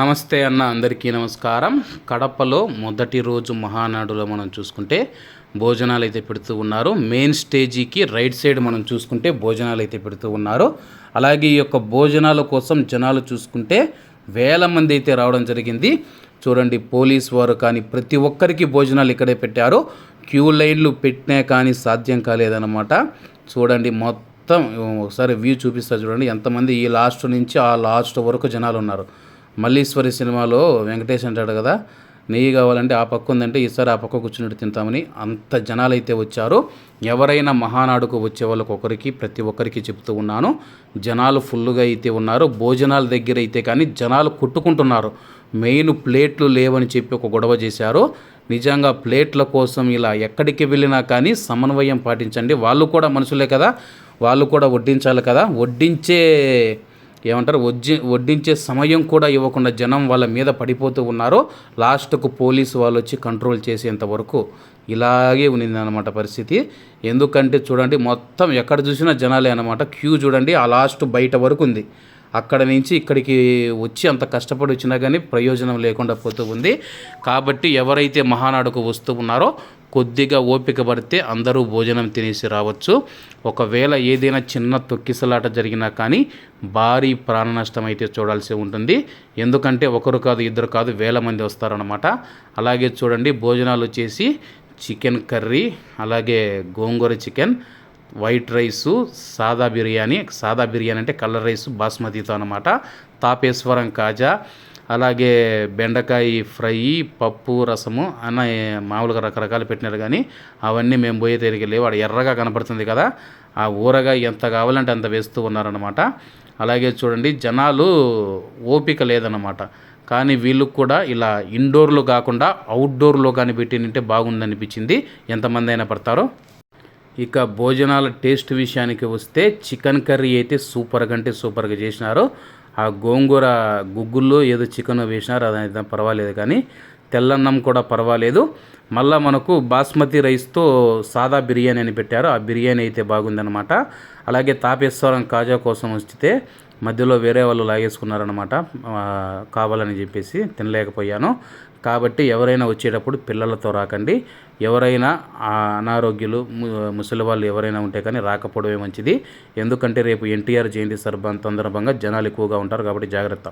నమస్తే అన్న అందరికీ నమస్కారం. కడపలో మొదటి రోజు మహానాడులో మనం చూసుకుంటే భోజనాలు అయితే పెడుతూ ఉన్నారు. మెయిన్ స్టేజీకి రైట్ సైడ్ మనం చూసుకుంటే భోజనాలు అయితే పెడుతూ ఉన్నారు. అలాగే ఈ యొక్క భోజనాల కోసం జనాలు చూసుకుంటే వేల మంది అయితే రావడం జరిగింది. చూడండి పోలీస్ వారు కానీ ప్రతి ఒక్కరికి భోజనాలు ఇక్కడే పెట్టారు. క్యూ లైన్లు పెట్టినా కానీ సాధ్యం కాలేదన్నమాట. చూడండి మొత్తం ఒకసారి వ్యూ చూపిస్తారు చూడండి. ఎంతమంది ఈ లాస్ట్ నుంచి ఆ లాస్ట్ వరకు జనాలు ఉన్నారు. మల్లీశ్వరి సినిమాలో వెంకటేష్ అంటాడు కదా నెయ్యి కావాలంటే ఆ పక్క ఉందంటే ఈసారి ఆ పక్క కూర్చున్నట్టు తింటామని అంత జనాలు అయితే వచ్చారు. ఎవరైనా మహానాడుకు వచ్చే వాళ్ళకి ఒకరికి ప్రతి ఒక్కరికి చెప్తూ ఉన్నాను. జనాలు ఫుల్గా అయితే ఉన్నారు. భోజనాల దగ్గర అయితే కానీ జనాలు కొట్టుకుంటున్నారు. మెయిన్ ప్లేట్లు లేవని చెప్పి ఒక గొడవ చేశారు. నిజంగా ప్లేట్ల కోసం ఇలా ఎక్కడికి వెళ్ళినా కానీ సమన్వయం పాటించండి. వాళ్ళు కూడా మనుషులే కదా వాళ్ళు కూడా వడ్డించాలి కదా. వడ్డించే ఏమంటారు వడ్జి వడ్డించే సమయం కూడా ఇవ్వకుండా జనం వాళ్ళ మీద పడిపోతూ ఉన్నారో లాస్ట్కు పోలీసు వాళ్ళు వచ్చి కంట్రోల్ చేసేంత వరకు ఇలాగే ఉన్నింది అనమాట పరిస్థితి. ఎందుకంటే చూడండి మొత్తం ఎక్కడ చూసినా జనాలే అనమాట క్యూ చూడండి ఆ లాస్ట్ బయట వరకు ఉంది. అక్కడ నుంచి ఇక్కడికి వచ్చి అంత కష్టపడి వచ్చినా కానీ ప్రయోజనం లేకుండా పోతూ ఉంది. కాబట్టి ఎవరైతే మహానాడుకు వస్తూ ఉన్నారో కొద్దిగా ఓపిక పడితే అందరూ భోజనం తినేసి రావచ్చు. ఒకవేళ ఏదైనా చిన్న తొక్కిసలాట జరిగినా కానీ భారీ ప్రాణ నష్టం అయితే చూడాల్సి ఉంటుంది. ఎందుకంటే ఒకరు కాదు ఇద్దరు కాదు వేల మంది వస్తారనమాట అలాగే చూడండి భోజనాలు వచ్చేసి చికెన్ కర్రీ అలాగే గోంగూర చికెన్ వైట్ రైసు సాదా బిర్యానీ. సాదా బిర్యానీ అంటే కలర్ రైస్ బాస్మతితో అనమాట తాపేశ్వరం కాజా అలాగే బెండకాయ ఫ్రై పప్పు రసము అన్న మామూలుగా రకరకాలు పెట్టినారు కానీ అవన్నీ మేము పోయే తిరిగి లేవు. అక్కడ ఎర్రగా కనపడుతుంది కదా ఆ ఊరగా ఎంత కావాలంటే అంత వేస్తూ ఉన్నారనమాట అలాగే చూడండి జనాలు ఓపిక లేదన్నమాట. కానీ వీళ్ళకు కూడా ఇలా ఇండోర్లో కాకుండా అవుట్డోర్లో కానీ పెట్టినంటే బాగుందనిపించింది. ఎంతమంది అయినా పడతారో. ఇక భోజనాల టేస్ట్ విషయానికి వస్తే చికెన్ కర్రీ అయితే సూపర్గా అంటే సూపర్గా చేసినారు. ఆ గోంగూర గుగ్గుల్లో ఏదో చికెన్ వేసినారు అది పర్వాలేదు కానీ తెల్లన్నం కూడా పర్వాలేదు. మళ్ళీ మనకు బాస్మతి రైస్తో సాదా బిర్యానీ అని పెట్టారు ఆ బిర్యానీ అయితే బాగుందనమాట అలాగే తాపేశ్వరం కాజా కోసం వస్తే మధ్యలో వేరే వాళ్ళు లాగేసుకున్నారనమాట కావాలని చెప్పేసి తినలేకపోయాను. కాబట్టి ఎవరైనా వచ్చేటప్పుడు పిల్లలతో రాకండి. ఎవరైనా అనారోగ్యులు ముసలి వాళ్ళు ఎవరైనా ఉంటే కానీ రాకపోవడమే మంచిది. ఎందుకంటే రేపు ఎన్టీఆర్ జయంతి సందర్భంగా జనాలు ఎక్కువగా ఉంటారు కాబట్టి జాగ్రత్త.